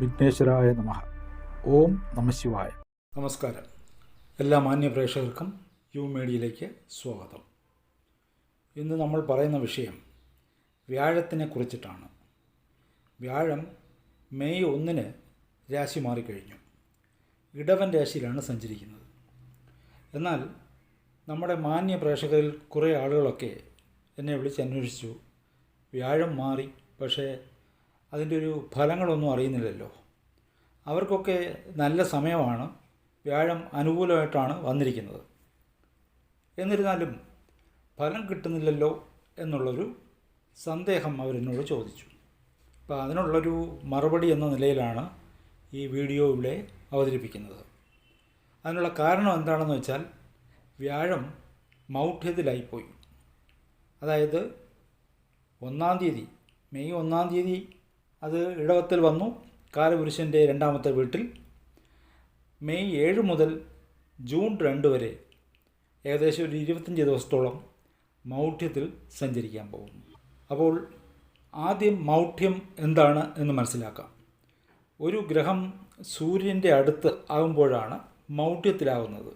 വിഘ്നേശ്വരായ നമ. ഓം നമശിവായ നമസ്കാരം. എല്ലാ മാന്യ പ്രേക്ഷകർക്കും യു മീഡിയയിലേക്ക് സ്വാഗതം. ഇന്ന് നമ്മൾ പറയുന്ന വിഷയം വ്യാഴത്തിനെ കുറിച്ചിട്ടാണ്. വ്യാഴം മെയ് ഒന്നിന് രാശി മാറിക്കഴിഞ്ഞു. ഇടവൻ രാശിയിലാണ് സഞ്ചരിക്കുന്നത്. എന്നാൽ നമ്മുടെ മാന്യ പ്രേക്ഷകരിൽ കുറേ ആളുകളൊക്കെ എന്നെ വിളിച്ച് അന്വേഷിച്ചു. വ്യാഴം മാറി പക്ഷേ അതിന്റെ ഒരു ഫലങ്ങളൊന്നും അറിയുന്നില്ലല്ലോ. അവർക്കൊക്കെ നല്ല സമയമാണ് വ്യാഴം അനുകൂലമായിട്ടാണ് വന്നിരിക്കുന്നത്. എന്നിരുന്നാലും ഫലം കിട്ടുന്നില്ലല്ലോ എന്നുള്ളൊരു സന്ദേഹം അവരെന്നോട് ചോദിച്ചു. അപ്പോൾ അതിനുള്ളൊരു മറുപടി എന്ന നിലയിലാണ് ഈ വീഡിയോ ഇവിടെ അവതരിപ്പിക്കുന്നത്. അതിനുള്ള കാരണം എന്താണെന്ന് വെച്ചാൽ വ്യാഴം മൗഢ്യത്തിലായിപ്പോയി. അതായത് ഒന്നാം തീയതി മെയ് ഒന്നാം തീയതി അത് ഇടവത്തിൽ വന്നു കാലപുരുഷന്റെ രണ്ടാമത്തെ വീട്ടിൽ. മെയ് ഏഴ് മുതൽ ജൂൺ രണ്ട് വരെ ഏകദേശം ഒരു ഇരുപത്തഞ്ച് ദിവസത്തോളം മൗഢ്യത്തിൽ സഞ്ചരിക്കാൻ പോകും അപ്പോൾ ആദ്യം മൗഢ്യം എന്താണ് എന്ന് മനസ്സിലാക്കാം. ഒരു ഗ്രഹം സൂര്യന്റെ അടുത്ത് ആകുമ്പോഴാണ് മൗഢ്യത്തിലാകുന്നത്.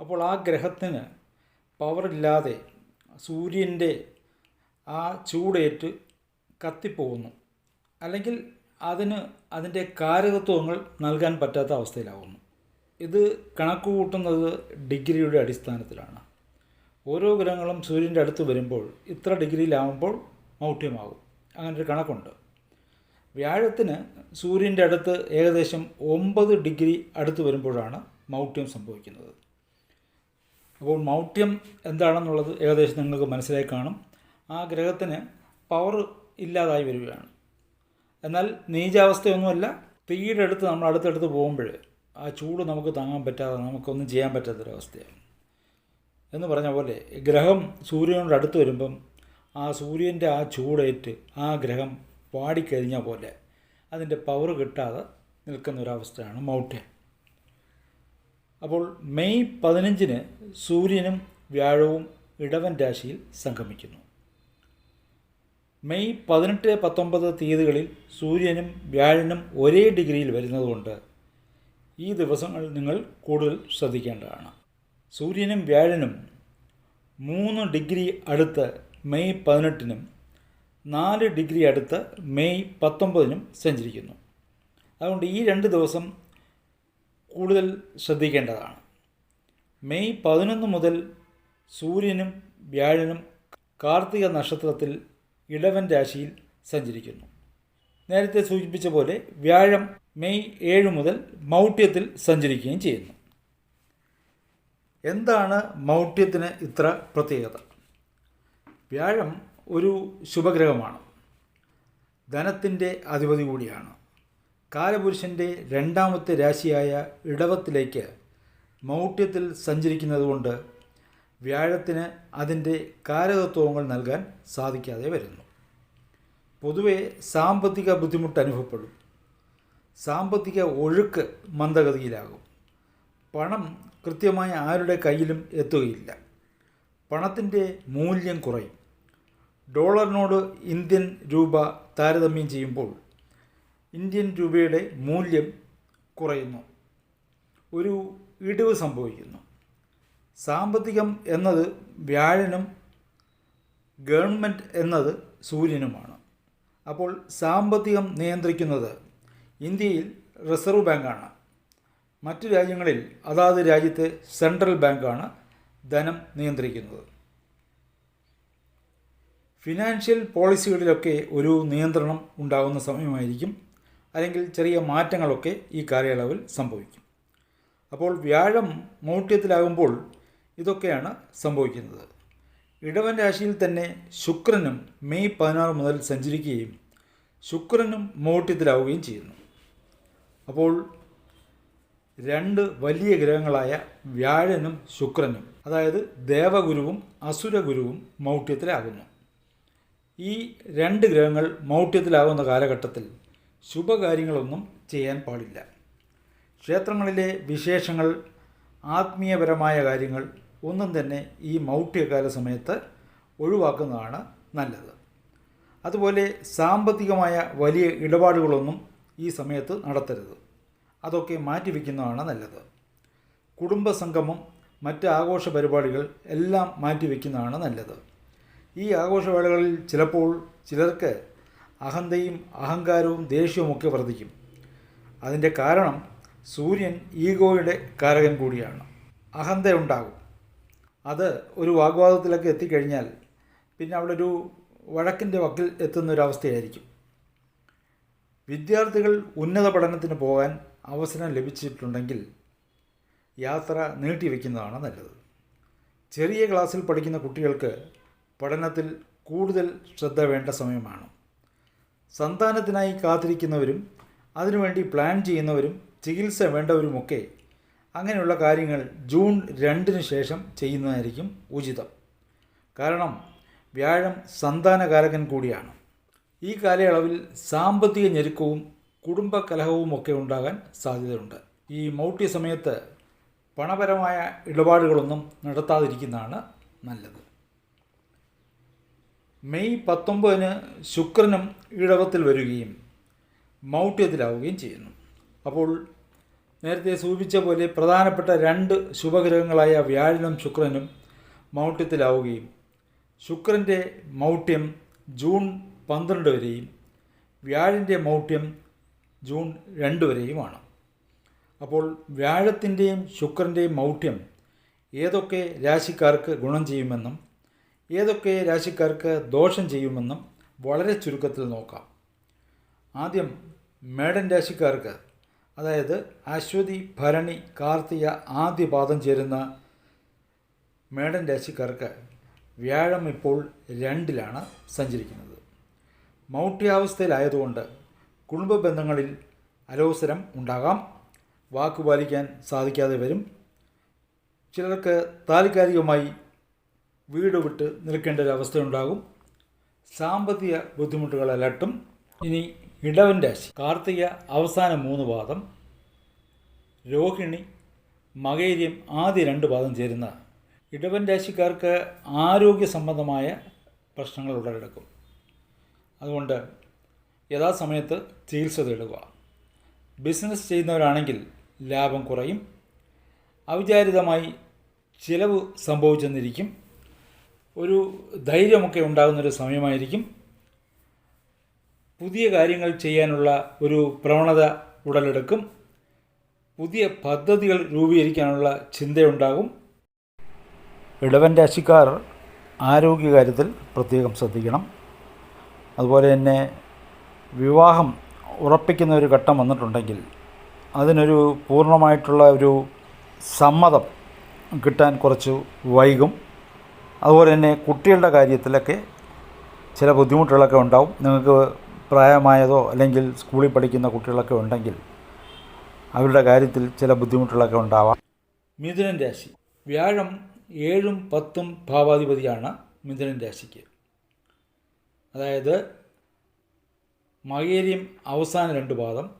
അപ്പോൾ ആ ഗ്രഹത്തിന് പവറില്ലാതെ സൂര്യന്റെ ആ ചൂടേറ്റ് കത്തിപ്പോകുന്നു. അല്ലെങ്കിൽ അതിന് അതിന്റെ കാരകത്വങ്ങൾ നൽകാൻ പറ്റാത്ത അവസ്ഥയിലാവുന്നു. ഇത് കണക്ക് കൂട്ടുന്നത് ഡിഗ്രിയുടെ അടിസ്ഥാനത്തിലാണ്. ഓരോ ഗ്രഹങ്ങളും സൂര്യന്റെ അടുത്ത് വരുമ്പോൾ ഇത്ര ഡിഗ്രിയിലാവുമ്പോൾ മൗഢ്യമാകും. ഒരു കണക്കുണ്ട്. വ്യാഴത്തിന് സൂര്യന്റെ അടുത്ത് ഏകദേശം ഒമ്പത് ഡിഗ്രി അടുത്ത് വരുമ്പോഴാണ് മൗഢ്യം സംഭവിക്കുന്നത്. അപ്പോൾ മൗഢ്യം എന്താണെന്നുള്ളത് ഏകദേശം നിങ്ങൾക്ക് മനസ്സിലായി കാണും. ആ ഗ്രഹത്തിന് പവർ ഇല്ലാതായി വരികയാണ്. എന്നാൽ നീചാവസ്ഥയൊന്നുമല്ല. തീയുടെ അടുത്ത് നമ്മൾ അടുത്തടുത്ത് പോകുമ്പോൾ ആ ചൂട് നമുക്ക് താങ്ങാൻ പറ്റാതെ നമുക്കൊന്നും ചെയ്യാൻ പറ്റാത്തൊരവസ്ഥയാണ് എന്ന് പറഞ്ഞ പോലെ ഗ്രഹം സൂര്യനോട് അടുത്ത് വരുമ്പം ആ സൂര്യന്റെ ആ ചൂടേറ്റ് ആ ഗ്രഹം പാടിക്കഴിഞ്ഞ പോലെ അതിന്റെ പവർ കിട്ടാതെ നിൽക്കുന്ന ഒരവസ്ഥയാണ് മൗട്ടൻ അപ്പോൾ മെയ് പതിനഞ്ചിന് സൂര്യനും വ്യാഴവും ഇടവൻ രാശിയിൽ സംഗമിക്കുന്നു. മെയ് പതിനെട്ട് പത്തൊമ്പത് തീയതികളിൽ സൂര്യനും വ്യാഴനും ഒരേ ഡിഗ്രിയിൽ വരുന്നതുകൊണ്ട് ഈ ദിവസങ്ങൾ നിങ്ങൾ കൂടുതൽ ശ്രദ്ധിക്കേണ്ടതാണ്. സൂര്യനും വ്യാഴനും മൂന്ന് ഡിഗ്രി അടുത്ത് മെയ് പതിനെട്ടിനും നാല് ഡിഗ്രി അടുത്ത് മെയ് പത്തൊമ്പതിനും സഞ്ചരിക്കുന്നു. അതുകൊണ്ട് ഈ രണ്ട് ദിവസം കൂടുതൽ ശ്രദ്ധിക്കേണ്ടതാണ്. മെയ് പതിനൊന്ന് മുതൽ സൂര്യനും വ്യാഴനും കാർത്തിക നക്ഷത്രത്തിൽ ഇടവൻ രാശിയിൽ സഞ്ചരിക്കുന്നു. നേരത്തെ സൂചിപ്പിച്ച പോലെ വ്യാഴം മെയ് ഏഴ് മുതൽ മൗഢ്യത്തിൽ സഞ്ചരിക്കുകയും ചെയ്യുന്നു. എന്താണ് മൗഢ്യത്തിന് ഇത്ര പ്രത്യേകത? വ്യാഴം ഒരു ശുഭഗ്രഹമാണ്. ധനത്തിന്റെ അധിപതി കൂടിയാണ്. കാലപുരുഷന്റെ രണ്ടാമത്തെ രാശിയായ ഇടവത്തിലേക്ക് മൗഢ്യത്തിൽ സഞ്ചരിക്കുന്നതുകൊണ്ട് വ്യാഴത്തിന് അതിന്റെ കാരകത്വങ്ങൾ നൽകാൻ സാധിക്കാതെ വരുന്നു. പൊതുവെ സാമ്പത്തിക ബുദ്ധിമുട്ട് അനുഭവപ്പെടും. സാമ്പത്തിക ഒഴുക്ക് മന്ദഗതിയിലാകും. പണം കൃത്യമായി ആരുടെ കയ്യിലും എത്തുകയില്ല. പണത്തിന്റെ മൂല്യം കുറയും. ഡോളറിനോട് ഇന്ത്യൻ രൂപ താരതമ്യം ചെയ്യുമ്പോൾ ഇന്ത്യൻ രൂപയുടെ മൂല്യം കുറയുന്നു. ഒരു ഇടിവ് സംഭവിക്കുന്നു. സാമ്പത്തികം എന്നത് വ്യാഴനും ഗവൺമെന്റ് എന്നത് സൂര്യനുമാണ്. അപ്പോൾ സാമ്പത്തികം നിയന്ത്രിക്കുന്നത് ഇന്ത്യയിൽ റിസർവ് ബാങ്കാണ്. മറ്റു രാജ്യങ്ങളിൽ അതാത് രാജ്യത്തെ സെൻട്രൽ ബാങ്കാണ് ധനം നിയന്ത്രിക്കുന്നത്. ഫിനാൻഷ്യൽ പോളിസികളിലൊക്കെ ഒരു നിയന്ത്രണം ഉണ്ടാകുന്ന സമയമായിരിക്കും. അല്ലെങ്കിൽ ചെറിയ മാറ്റങ്ങളൊക്കെ ഈ കാലയളവിൽ സംഭവിക്കും. അപ്പോൾ വ്യാഴം മൗഢ്യത്തിലാകുമ്പോൾ ഇതൊക്കെയാണ് സംഭവിക്കുന്നത്. ഇടവൻ രാശിയിൽ തന്നെ ശുക്രനും മെയ് പതിനാറ് മുതൽ സഞ്ചരിക്കുകയും ശുക്രനും മോട്ടിത്തിലാവുകയും ചെയ്യുന്നു. അപ്പോൾ രണ്ട് വലിയ ഗ്രഹങ്ങളായ വ്യാഴനും ശുക്രനും അതായത് ദേവഗുരുവും അസുരഗുരുവും മൗഢ്യത്തിലാകുന്നു. ഈ രണ്ട് ഗ്രഹങ്ങൾ മൗഢ്യത്തിലാകുന്ന കാലഘട്ടത്തിൽ ശുഭകാര്യങ്ങളൊന്നും ചെയ്യാൻ പാടില്ല. ക്ഷേത്രങ്ങളിലെ വിശേഷങ്ങൾ ആത്മീയപരമായ കാര്യങ്ങൾ ഒന്നും തന്നെ ഈ മൗട്ട്യകാല സമയത്ത് ഒഴിവാക്കുന്നതാണ് നല്ലത്. അതുപോലെ സാമ്പത്തികമായ വലിയ ഇടപാടുകളൊന്നും ഈ സമയത്ത് നടത്തരുത്. അതൊക്കെ മാറ്റിവെക്കുന്നതാണ് നല്ലത്. കുടുംബസംഗമം മറ്റ് ആഘോഷ പരിപാടികൾ എല്ലാം മാറ്റിവെക്കുന്നതാണ് നല്ലത്. ഈ ആഘോഷവേളകളിൽ ചിലപ്പോൾ ചിലർക്ക് അഹന്തയും അഹങ്കാരവും ദേഷ്യവുമൊക്കെ വർദ്ധിക്കും അതിന്റെ കാരണം സൂര്യൻ ഈഗോയുടെ കാരകൻ കൂടിയാണ്. അഹന്തയുണ്ടാകും. അത് ഒരു വാഗ്വാദത്തിലൊക്കെ എത്തിക്കഴിഞ്ഞാൽ പിന്നെ അവിടെ ഒരു വഴക്കിന്റെ വക്കിൽ എത്തുന്ന ഒരു അവസ്ഥയായിരിക്കും വിദ്യാർത്ഥികൾ ഉന്നത പഠനത്തിന് പോകാൻ അവസരം ലഭിച്ചിട്ടുണ്ടെങ്കിൽ യാത്ര നീട്ടിവെക്കുന്നതാണ് നല്ലത്. ചെറിയ ക്ലാസ്സിൽ പഠിക്കുന്ന കുട്ടികൾക്ക് പഠനത്തിൽ കൂടുതൽ ശ്രദ്ധ വേണ്ട സമയമാണ്. സന്താനത്തിനായി കാത്തിരിക്കുന്നവരും അതിനുവേണ്ടി പ്ലാൻ ചെയ്യുന്നവരും ചികിത്സ വേണ്ടവരുമൊക്കെ അങ്ങനെയുള്ള കാര്യങ്ങൾ ജൂൺ രണ്ടിന് ശേഷം ചെയ്യുന്നതായിരിക്കും ഉചിതം. കാരണം വ്യാഴം സന്താനകാരകൻ കൂടിയാണ്. ഈ കാലയളവിൽ സാമ്പത്തിക ഞെരുക്കവും കുടുംബ കലഹവും ഒക്കെ ഉണ്ടാകാൻ സാധ്യതയുണ്ട്. ഈ മൗട്ടി സമയത്ത് പണപരമായ ഇടപാടുകളൊന്നും നടത്താതിരിക്കുന്നതാണ് നല്ലത്. മെയ് പത്തൊമ്പതിന് ശുക്രനും ഇടവത്തിൽ വരികയും മൗട്ട്യത്തിലാവുകയും ചെയ്യുന്നു. അപ്പോൾ നേരത്തെ സൂചിപ്പിച്ച പോലെ പ്രധാനപ്പെട്ട രണ്ട് ശുഭഗ്രഹങ്ങളായ വ്യാഴനും ശുക്രനും മൗട്ട്യത്തിലാവുകയും ശുക്രന്റെ മൗട്ട്യം ജൂൺ പന്ത്രണ്ട് വരെയും വ്യാഴന്റെ മൗട്ട്യം ജൂൺ രണ്ട് വരെയുമാണ്. അപ്പോൾ വ്യാഴത്തിന്റെയും ശുക്രന്റെയും മൗട്ട്യം ഏതൊക്കെ രാശിക്കാർക്ക് ഗുണം ചെയ്യുമെന്നും ഏതൊക്കെ രാശിക്കാർക്ക് ദോഷം ചെയ്യുമെന്നും വളരെ ചുരുക്കത്തിൽ നോക്കാം. ആദ്യം മേടൻ രാശിക്കാർക്ക് അതായത് അശ്വതി ഭരണി കാർത്തിക ആദ്യ പാദം ചേരുന്ന മേടൻ രാശിക്കാർക്ക് വ്യാഴം ഇപ്പോൾ രണ്ടിലാണ് സഞ്ചരിക്കുന്നത്. മൗട്യാവസ്ഥയിലായതുകൊണ്ട് കുടുംബ ബന്ധങ്ങളിൽ അലോസരം ഉണ്ടാകാം. വാക്കുപാലിക്കാൻ സാധിക്കാതെ വരും. ചിലർക്ക് താൽക്കാലികമായി വീട് വിട്ട് നിൽക്കേണ്ട ഒരു അവസ്ഥയുണ്ടാകും സാമ്പത്തിക ബുദ്ധിമുട്ടുകൾ അലട്ടും. ഇനി ഇടവൻ രാശി. കാർത്തിക അവസാന മൂന്ന് പാദം. രോഹിണി മകൈര്യം ആദ്യ രണ്ട് പാദം ചേരുന്ന ഇടവൻ രാശിക്കാർക്ക് ആരോഗ്യ സംബന്ധമായ പ്രശ്നങ്ങൾ ഉടലെടുക്കും. അതുകൊണ്ട് യഥാസമയത്ത് ചികിത്സ തേടുക. ബിസിനസ് ചെയ്യുന്നവരാണെങ്കിൽ ലാഭം കുറയും. അവിചാരിതമായി ചിലവ് സംഭവിച്ചെന്നിരിക്കും. ഒരു ധൈര്യമൊക്കെ ഉണ്ടാകുന്നൊരു സമയമായിരിക്കും. പുതിയ കാര്യങ്ങൾ ചെയ്യാനുള്ള ഒരു പ്രവണത ഉടലെടുക്കും. പുതിയ പദ്ധതികൾ രൂപീകരിക്കാനുള്ള ചിന്തയുണ്ടാകും. ഇടവൻ രാശിക്കാർ ആരോഗ്യകാര്യത്തിൽ പ്രത്യേകം ശ്രദ്ധിക്കണം. അതുപോലെ തന്നെ വിവാഹം ഉറപ്പിക്കുന്ന ഒരു ഘട്ടം വന്നിട്ടുണ്ടെങ്കിൽ അതിനൊരു പൂർണമായിട്ടുള്ള ഒരു സമ്മതം കിട്ടാൻ കുറച്ച് വൈകും. അതുപോലെ തന്നെ കുട്ടികളുടെ കാര്യത്തിലൊക്കെ ചില ബുദ്ധിമുട്ടുകളൊക്കെ ഉണ്ടാവും. നിങ്ങൾക്ക് പ്രായമായതോ അല്ലെങ്കിൽ സ്കൂളിൽ പഠിക്കുന്ന കുട്ടികളൊക്കെ ഉണ്ടെങ്കിൽ അവരുടെ കാര്യത്തിൽ ചില ബുദ്ധിമുട്ടുകളൊക്കെ ഉണ്ടാവാം. മിഥുനൻ രാശി. വ്യാഴം ഏഴും പത്തും ഭാവാധിപതിയാണ് മിഥുനൻ രാശിക്ക്. അതായത് മകേരിയം അവസാന രണ്ട് പാദം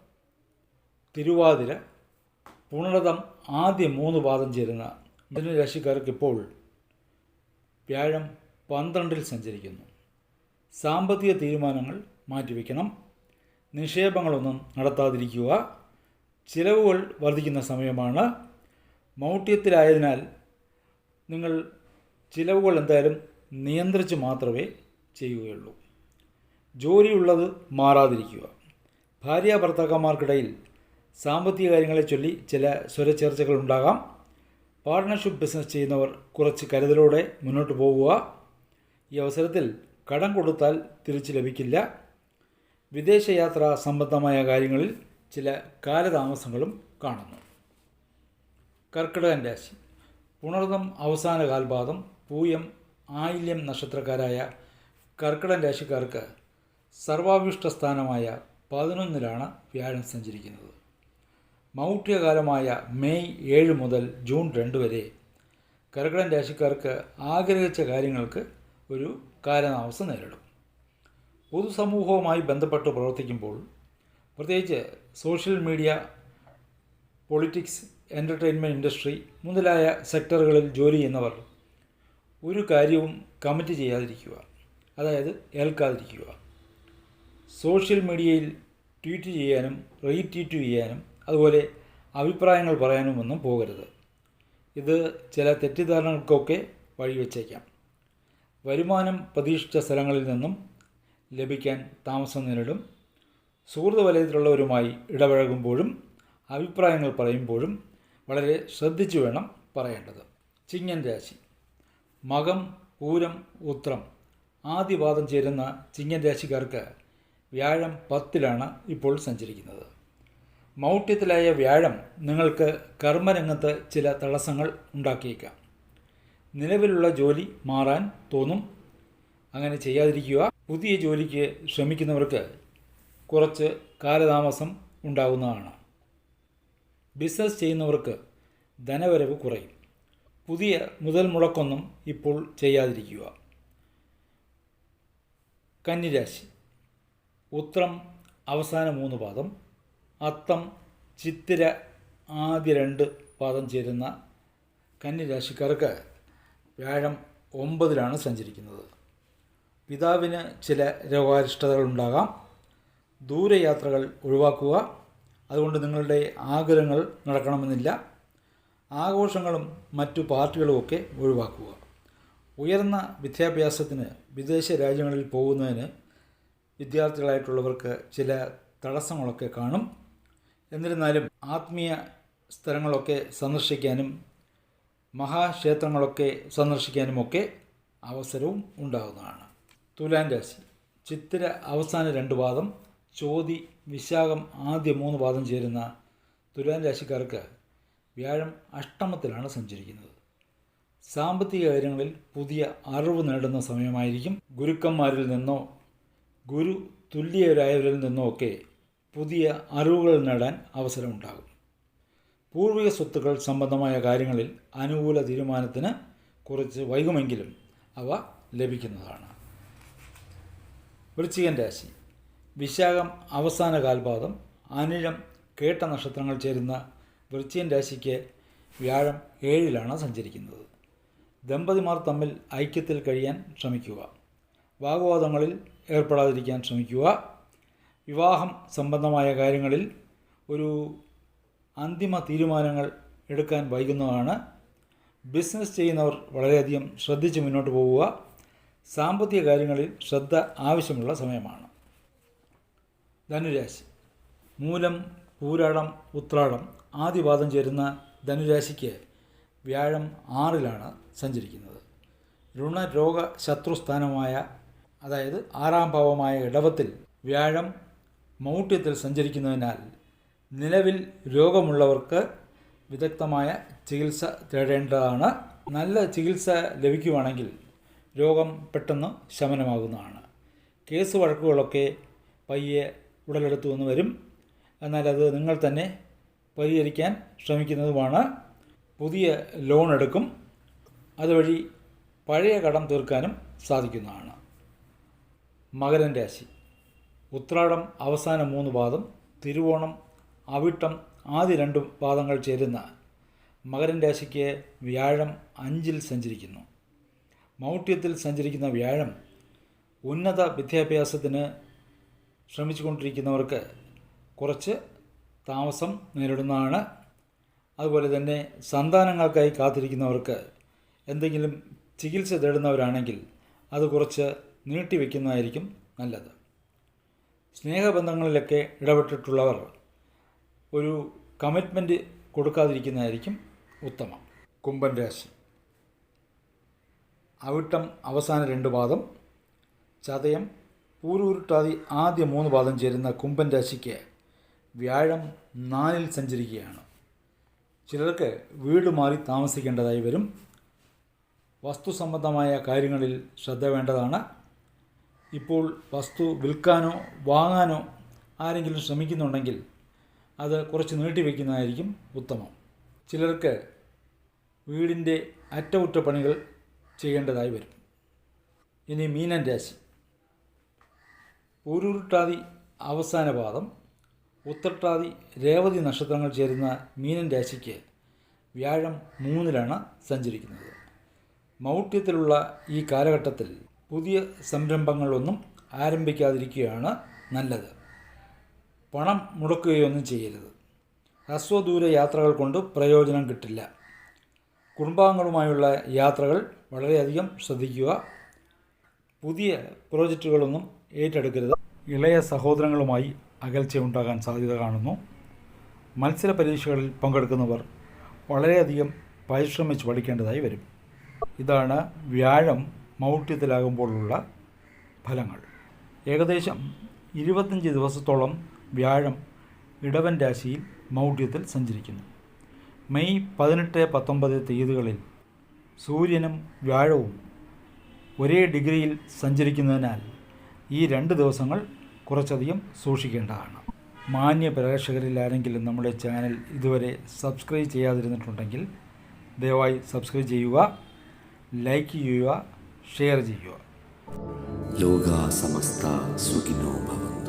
തിരുവാതിര പുണർതം ആദ്യ മൂന്ന് പാദം ചേരുന്ന മിഥുന രാശിക്കാർക്ക് ഇപ്പോൾ വ്യാഴം പന്ത്രണ്ടിൽ സഞ്ചരിക്കുന്നു. സാമ്പത്തിക തീരുമാനങ്ങൾ മാറ്റിവെക്കണം. നിക്ഷേപങ്ങളൊന്നും നടത്താതിരിക്കുക. ചിലവുകൾ വർദ്ധിക്കുന്ന സമയമാണ്. മൗഢ്യത്തിലായതിനാൽ നിങ്ങൾ ചിലവുകൾ എന്തായാലും നിയന്ത്രിച്ച് മാത്രമേ ചെയ്യുകയുള്ളൂ. ജോലിയുള്ളത് മാറാതിരിക്കുക. ഭാര്യ ഭർത്താക്കന്മാർക്കിടയിൽ സാമ്പത്തിക കാര്യങ്ങളെ ചൊല്ലി ചില സ്വരച്ചേർച്ചകൾ ഉണ്ടാകാം. പാർട്ട്ണർഷിപ്പ് ബിസിനസ് ചെയ്യുന്നവർ കുറച്ച് കരുതലോടെ മുന്നോട്ട് പോകുക ഈ അവസരത്തിൽ കടം കൊടുത്താൽ തിരിച്ചു ലഭിക്കില്ല. വിദേശയാത്ര സംബന്ധമായ കാര്യങ്ങളിൽ ചില കാലതാമസങ്ങളും കാണുന്നു. കർക്കിടകൻ രാശി. പുണർന്നം അവസാന കാൽപാദം പൂയം ആയില്യം നക്ഷത്രക്കാരായ കർക്കിടൻ രാശിക്കാർക്ക് സർവാഭിഷ്ട സ്ഥാനമായ പതിനൊന്നിലാണ് വ്യാഴം സഞ്ചരിക്കുന്നത്. മൗഢ്യകാലമായ മെയ് ഏഴ് മുതൽ ജൂൺ രണ്ട് വരെ കർക്കിടൻ രാശിക്കാർക്ക് ആഗ്രഹിച്ച കാര്യങ്ങൾക്ക് ഒരു കാലതാമസം നേരിടും. പൊതുസമൂഹവുമായി ബന്ധപ്പെട്ട് പ്രവർത്തിക്കുമ്പോൾ പ്രത്യേകിച്ച് social media politics entertainment industry മുതലായ സെക്ടറുകളിൽ ജോലി ചെയ്യുന്നവർ ഒരു കാര്യവും കമ്മിറ്റ് ചെയ്യാതിരിക്കുക. അതായത് ഏൽക്കാതിരിക്കുക. സോഷ്യൽ മീഡിയയിൽ ട്വീറ്റ് ചെയ്യാനും റീട്വീറ്റ് ചെയ്യാനും അതുപോലെ അഭിപ്രായങ്ങൾ പറയാനും ഒന്നും പോകരുത്. ഇത് ചില തെറ്റിദ്ധാരണകൾക്കൊക്കെ വഴിവെച്ചേക്കാം. വരുമാനം പ്രതീക്ഷിച്ച സ്ഥലങ്ങളിൽ നിന്നും ലഭിക്കാൻ താമസം നേരിടും. സുഹൃത്ത് വലയത്തിലുള്ളവരുമായി ഇടപഴകുമ്പോഴും അഭിപ്രായങ്ങൾ പറയുമ്പോഴും വളരെ ശ്രദ്ധിച്ചു വേണം പറയേണ്ടത്. ചിങ്ങൻ രാശി. മകം പൂരം ഉത്രം ആദ്യപാദം ചേരുന്ന ചിങ്ങൻ രാശിക്കാർക്ക് വ്യാഴം പത്തിലാണ് ഇപ്പോൾ സഞ്ചരിക്കുന്നത്. മൗഢ്യത്തിലായ വ്യാഴം നിങ്ങൾക്ക് കർമ്മരംഗത്ത് ചില തടസ്സങ്ങൾ ഉണ്ടാക്കിയേക്കാം. നിലവിലുള്ള ജോലി മാറാൻ തോന്നും അങ്ങനെ ചെയ്യാതിരിക്കുക. പുതിയ ജോലിക്ക് ശ്രമിക്കുന്നവർക്ക് കുറച്ച് കാലതാമസം ഉണ്ടാകുന്നതാണ് ബിസിനസ് ചെയ്യുന്നവർക്ക് ധനവരവ് കുറയും. പുതിയ മുതൽ മുടക്കൊന്നും ഇപ്പോൾ ചെയ്യാതിരിക്കുക. കന്നിരാശി. ഉത്രം അവസാന മൂന്ന് പാദം. അത്തം ചിത്തിര ആദ്യ രണ്ട് പാദം ചേരുന്ന കന്നിരാശിക്കാർക്ക് വ്യാഴം ഒമ്പതിലാണ് സഞ്ചരിക്കുന്നത്. പിതാവിന് ചില രോഗാരിഷ്ടതകൾ ഉണ്ടാകാം ദൂരയാത്രകൾ ഒഴിവാക്കുക. അതുകൊണ്ട് നിങ്ങളുടെ ആഗ്രഹങ്ങൾ നടക്കണമെന്നില്ല. ആഘോഷങ്ങളും മറ്റു പാർട്ടികളുമൊക്കെ ഒഴിവാക്കുക. ഉയർന്ന വിദ്യാഭ്യാസത്തിന് വിദേശ രാജ്യങ്ങളിൽ പോകുന്നതിന് വിദ്യാർത്ഥികളായിട്ടുള്ളവർക്ക് ചില തടസ്സങ്ങളൊക്കെ കാണും. എന്നിരുന്നാലും ആത്മീയ സ്ഥലങ്ങളൊക്കെ സന്ദർശിക്കാനും മഹാക്ഷേത്രങ്ങളൊക്കെ സന്ദർശിക്കാനുമൊക്കെ അവസരവും ഉണ്ടാകുന്നതാണ്. തുലാൻ രാശി ചിത്തിര അവസാന രണ്ട് പാദം ചോതി വിശാഖം ആദ്യ മൂന്ന് പാദം ചേരുന്ന തുലാൻ രാശിക്കാർക്ക് വ്യാഴം അഷ്ടമത്തിലാണ് സഞ്ചരിക്കുന്നത്. സാമ്പത്തിക കാര്യങ്ങളിൽ പുതിയ അറിവ് നേടുന്ന സമയമായിരിക്കും ഗുരുക്കന്മാരിൽ നിന്നോ ഗുരു തുല്യരായവരിൽ നിന്നോ ഒക്കെ പുതിയ അറിവുകൾ നേടാൻ അവസരമുണ്ടാകും. പൂർവിക സ്വത്തുക്കൾ സംബന്ധമായ കാര്യങ്ങളിൽ അനുകൂല തീരുമാനത്തിന് കുറച്ച് വൈകുമെങ്കിലും അവ ലഭിക്കുന്നതാണ്. വൃശ്ചികൻ രാശി. വിശാഖം അവസാന കാൽപാദം അനിഴം കേട്ട നക്ഷത്രങ്ങൾ ചേരുന്ന വൃശ്ചികൻ രാശിക്ക് വ്യാഴം ഏഴിലാണ് സഞ്ചരിക്കുന്നത്. ദമ്പതിമാർ തമ്മിൽ ഐക്യത്തിൽ കഴിയാൻ ശ്രമിക്കുക. വാഗ്വാദങ്ങളിൽ ഏർപ്പെടാതിരിക്കാൻ ശ്രമിക്കുക. വിവാഹം സംബന്ധമായ കാര്യങ്ങളിൽ ഒരു അന്തിമ തീരുമാനങ്ങൾ എടുക്കാൻ വൈകുന്നതാണ്. ബിസിനസ് ചെയ്യുന്നവർ വളരെയധികം ശ്രദ്ധിച്ച് മുന്നോട്ട് പോവുക. സാമ്പത്തിക കാര്യങ്ങളിൽ ശ്രദ്ധ ആവശ്യമുള്ള സമയമാണ്. ധനുരാശി. മൂലം പൂരാടം ഉത്രാടം ആദ്യപാദം ചേരുന്ന ധനുരാശിക്ക് വ്യാഴം ആറിലാണ് സഞ്ചരിക്കുന്നത്. ഋണ രോഗ ശത്രുസ്ഥാനമായ അതായത് ആറാം ഭാവമായ ഇടവത്തിൽ വ്യാഴം മൗഢ്യത്തിൽ സഞ്ചരിക്കുന്നതിനാൽ നിലവിൽ രോഗമുള്ളവർക്ക് വിദഗ്ധമായ ചികിത്സ തേടേണ്ടതാണ്. നല്ല ചികിത്സ ലഭിക്കുവാണെങ്കിൽ രോഗം പെട്ടെന്ന് ശമനമാകുന്നതാണ്. കേസ് വഴക്കുകളൊക്കെ പയ്യെ ഉടലെടുത്തു വന്ന് വരും. എന്നാൽ അത് നിങ്ങൾ തന്നെ പരിഹരിക്കാൻ ശ്രമിക്കുന്നതുമാണ്. പുതിയ ലോൺ എടുക്കും. അതുവഴി പഴയ കടം തീർക്കാനും സാധിക്കുന്നതാണ്. മകരൻ രാശി. ഉത്രാടം അവസാന മൂന്ന് പാദം തിരുവോണം അവിട്ടം ആദ്യ രണ്ട് പാദങ്ങൾ ചേരുന്ന മകരൻ രാശിക്ക് വ്യാഴം അഞ്ചിൽ സഞ്ചരിക്കുന്നു. മൗഢ്യത്തിൽ സഞ്ചരിക്കുന്ന വ്യാഴം ഉന്നത വിദ്യാഭ്യാസത്തിന് ശ്രമിച്ചുകൊണ്ടിരിക്കുന്നവർക്ക് കുറച്ച് താമസം നേരിടുന്നതാണ്. അതുപോലെ തന്നെ സന്താനങ്ങൾക്കായി കാത്തിരിക്കുന്നവർക്ക് എന്തെങ്കിലും ചികിത്സ തേടുന്നവരാണെങ്കിൽ അത് കുറച്ച് നീട്ടിവെക്കുന്നതായിരിക്കും നല്ലത്. സ്നേഹബന്ധങ്ങളിലൊക്കെ ഇടപെട്ടിട്ടുള്ളവർ ഒരു കമ്മിറ്റ്മെന്റ് കൊടുക്കാതിരിക്കുന്നതായിരിക്കും ഉത്തമം. കുംഭൻ രാശി. അവിട്ടം അവസാന രണ്ട് പാദം. ചതയം പൂരുരുട്ടാതി ആദ്യ മൂന്ന് പാദം ചേരുന്ന കുംഭൻ രാശിക്ക് വ്യാഴം നാലിൽ സഞ്ചരിക്കുകയാണ്. ചിലർക്ക് വീട് മാറി താമസിക്കേണ്ടതായി വരും. വസ്തു സംബന്ധമായ കാര്യങ്ങളിൽ ശ്രദ്ധ വേണ്ടതാണ്. ഇപ്പോൾ വസ്തു വിൽക്കാനോ വാങ്ങാനോ ആരെങ്കിലും ശ്രമിക്കുന്നുണ്ടെങ്കിൽ അത് കുറച്ച് നീട്ടിവെക്കുന്നതായിരിക്കും ഉത്തമം. ചിലർക്ക് വീടിന്റെ അറ്റകുറ്റപ്പണികൾ ചെയ്യേണ്ടതായി വരും. ഇനി മീനൻ രാശി. ഊരുരുട്ടാതി അവസാന പാദം ഉത്രട്ടാതി രേവതി നക്ഷത്രങ്ങൾ ചേരുന്ന മീനൻ രാശിക്ക് വ്യാഴം മൂന്നിലാണ് സഞ്ചരിക്കുന്നത്. മൗഢ്യത്തിലുള്ള ഈ കാലഘട്ടത്തിൽ പുതിയ സംരംഭങ്ങളൊന്നും ആരംഭിക്കാതിരിക്കുകയാണ് നല്ലത്. പണം മുടക്കുകയൊന്നും ചെയ്യരുത്. ഹ്രസ്വദൂര യാത്രകൾ കൊണ്ട് പ്രയോജനം കിട്ടില്ല. കുടുംബാംഗങ്ങളുമായുള്ള യാത്രകൾ വളരെയധികം ശ്രദ്ധിക്കുക. പുതിയ പ്രോജക്റ്റുകളൊന്നും ഏറ്റെടുക്കരുത്. ഇളയ സഹോദരങ്ങളുമായി അകൽച്ച ഉണ്ടാകാൻ സാധ്യത കാണുന്നു. മത്സര പരീക്ഷകളിൽ പങ്കെടുക്കുന്നവർ വളരെയധികം പരിശ്രമിച്ച് പഠിക്കേണ്ടതായി വരും. ഇതാണ് വ്യാഴം മൗഢ്യത്തിലാകുമ്പോഴുള്ള ഫലങ്ങൾ. ഏകദേശം ഇരുപത്തഞ്ച് ദിവസത്തോളം വ്യാഴം ഇടവൻ രാശിയിൽ മൗഢ്യത്തിൽ സഞ്ചരിക്കുന്നു. മെയ് പതിനെട്ട് പത്തൊമ്പത് തീയതികളിൽ സൂര്യനും വ്യാഴവും ഒരേ ഡിഗ്രിയിൽ സഞ്ചരിക്കുന്നതിനാൽ ഈ രണ്ട് ദിവസങ്ങൾ കുറച്ചധികം സൂക്ഷിക്കേണ്ടതാണ്. മാന്യ പ്രേക്ഷകരിൽ ആരെങ്കിലും നമ്മുടെ ചാനൽ ഇതുവരെ സബ്സ്ക്രൈബ് ചെയ്യാതിരുന്നിട്ടുണ്ടെങ്കിൽ ദയവായി സബ്സ്ക്രൈബ് ചെയ്യുക ലൈക്ക് ചെയ്യുക ഷെയർ ചെയ്യുക. ലോക സമസ്ത സുഖിനോ ഭവന്തു.